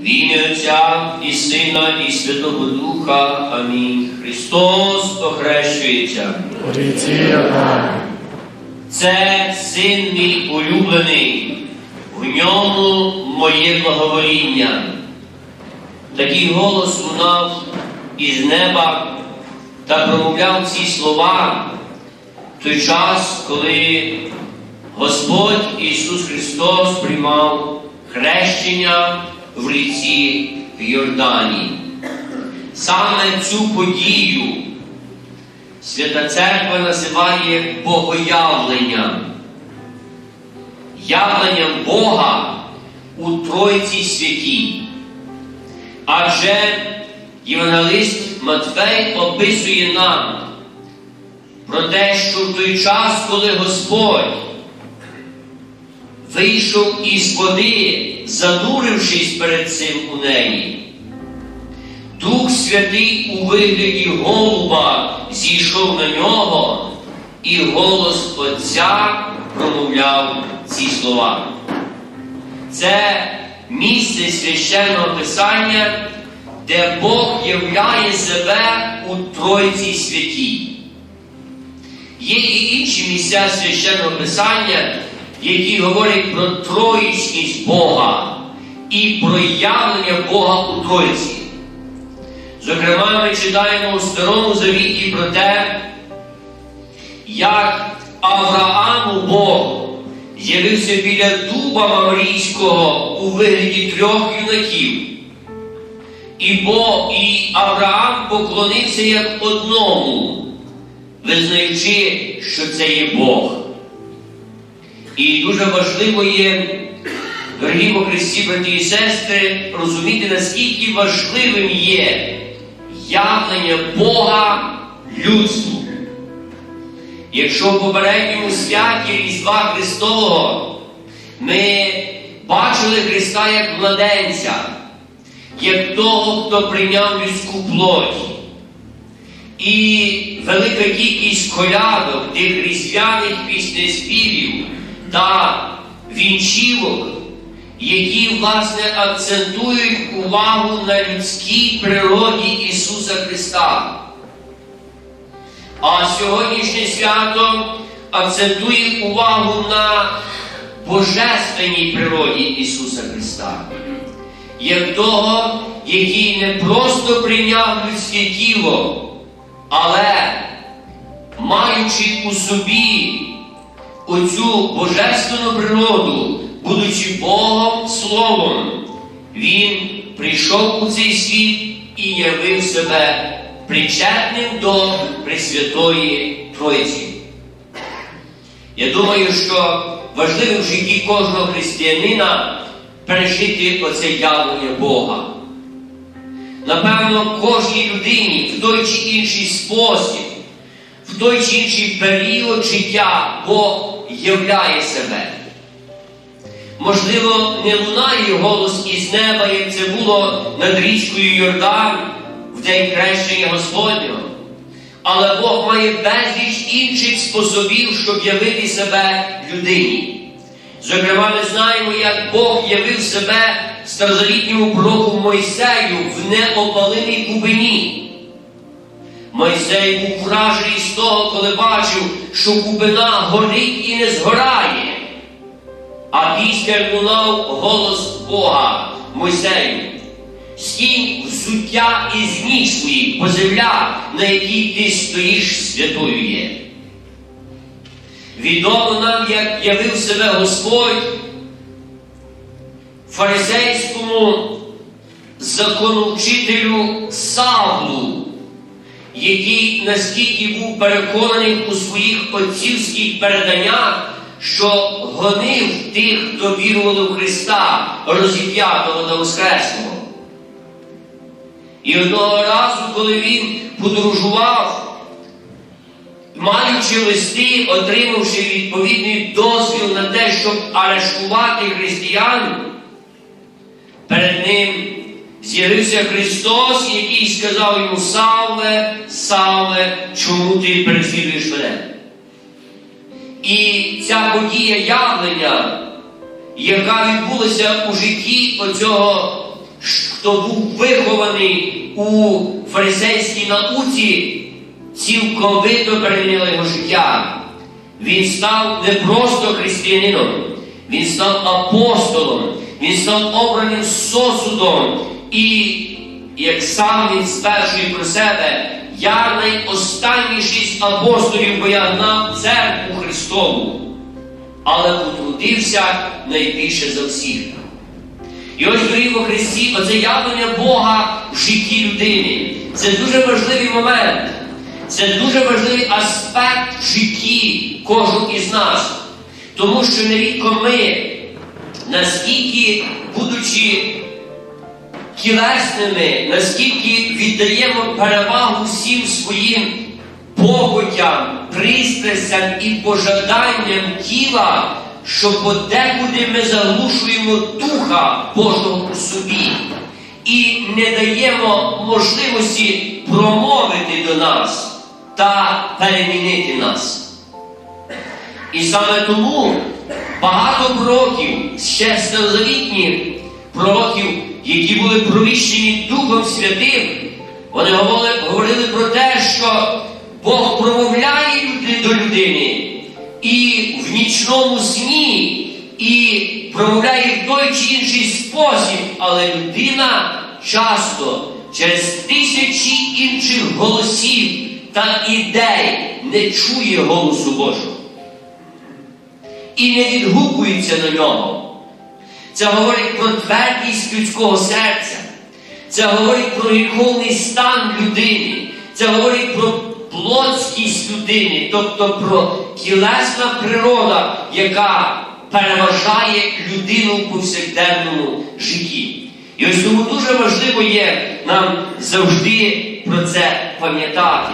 В ім'я Отця і Сина, і Святого Духа. Амінь. Христос охрещується. Це син мій улюблений, в ньому моє благовоління. Такий голос лунав із неба та промовляв ці слова в той час, коли Господь Ісус Христос приймав хрещення в ріці в. Саме цю подію Свята Церква називає богоявленням, явленням Бога у Тройці святій. Адже Євангелист Матфей описує нам про те, що в той час, коли Господь вийшов із води, занурившись перед цим у неї, Дух Святий у вигляді голуба зійшов на нього, і голос Отця промовляв ці слова. Це місце священного Писання, де Бог являє себе у Тройці святій. Є і інші місця священного Писання, які говорять про троїчність Бога і про явлення Бога у Тройці. Зокрема, ми читаємо у Старому Завіті про те, як Аврааму Бог з'явився біля дуба Мамрійського у вигляді трьох юнаків. І Бог і Авраам поклонився як одному, визнаючи, що це є Бог. І дуже важливо є, дорогі по Христі, брати і сестри, розуміти, наскільки важливим є явлення Бога людству. Якщо в попередньому святі Різдва Христового ми бачили Христа як младенця, як того, хто прийняв людську плоть. І велика кількість колядок, тих різдвяних піснеспівів та вінчівок, які, власне, акцентують увагу на людській природі Ісуса Христа. А сьогоднішнє свято акцентує увагу на божественній природі Ісуса Христа, як того, який не просто прийняв людське тіло, але маючи у собі оцю божественну природу, будучи Богом Словом, Він прийшов у цей світ і явив себе причетним до Пресвятої Тройці. Я думаю, що важливо в житті кожного християнина пережити оце явлення Бога. Напевно, кожній людині в той чи інший спосіб, в той чи інший період життя Бог являє себе. Можливо, не лунає голос із неба, як це було над річкою Йордан в день хрещення Господнього. Але Бог має безліч інших способів, щоб явити себе людині. Зокрема, ми знаємо, як Бог явив себе старозавітньому пророку Мойсею в неопалимій кубині. Мойсей був вражений з того, коли бачив, що кубина горить і не згорає. А після лунав голос Бога Мойсею. Скинь взуття із ніг своїх, бо земля, на якій ти стоїш, святою є. Відомо нам, як явив себе Господь фарисейському законовчителю Савлу, який наскільки був переконаний у своїх отцівських переданнях, що гонив тих, хто вірували в Христа, розіп'ятого та Воскресного. І одного разу, коли він подорожував, маючи листи, отримавши відповідний дозвіл на те, щоб арештувати християн, перед ним з'явився Христос, який сказав йому Савле, Савле, чому ти переслідуєш мене? І ця подія явлення, яка відбулася у житті оцього хто був вихований у фарисейській науці, цілковито перемінило його життя. Він став не просто християнином, він став апостолом, він став обраним сосудом. І як сам він стверджує про себе, я найостанніший з апостолів, бо я гнав церкву Христову, але потрудився найбільше за всіх. І ось дорогі во Христі, оце явлення Бога в житті людини. Це дуже важливий момент. Це дуже важливий аспект в житті кожного із нас. Тому що нерідко ми, наскільки, будучи тілесними, наскільки віддаємо перевагу всім своїм похотям, пристрастям і пожаданням тіла, що подекуди ми заглушуємо Духа Божого у собі і не даємо можливості промовити до нас та перемінити нас. І саме тому багато пророків, ще старозавітні пророків, які були провіщені Духом Святим, вони говорили, говорили про те, що Бог промовляє люди до людини і в нічному сні, і промовляє в той чи інший спосіб, але людина часто через тисячі інших голосів та ідей не чує голосу Божого і не відгукується на нього. Це говорить про твердість людського серця. Це говорить про гріховний стан людини. Це говорить про плотськість людини, тобто про тілесна природа, яка переважає людину в повсякденному житті. І ось тому дуже важливо є нам завжди про це пам'ятати.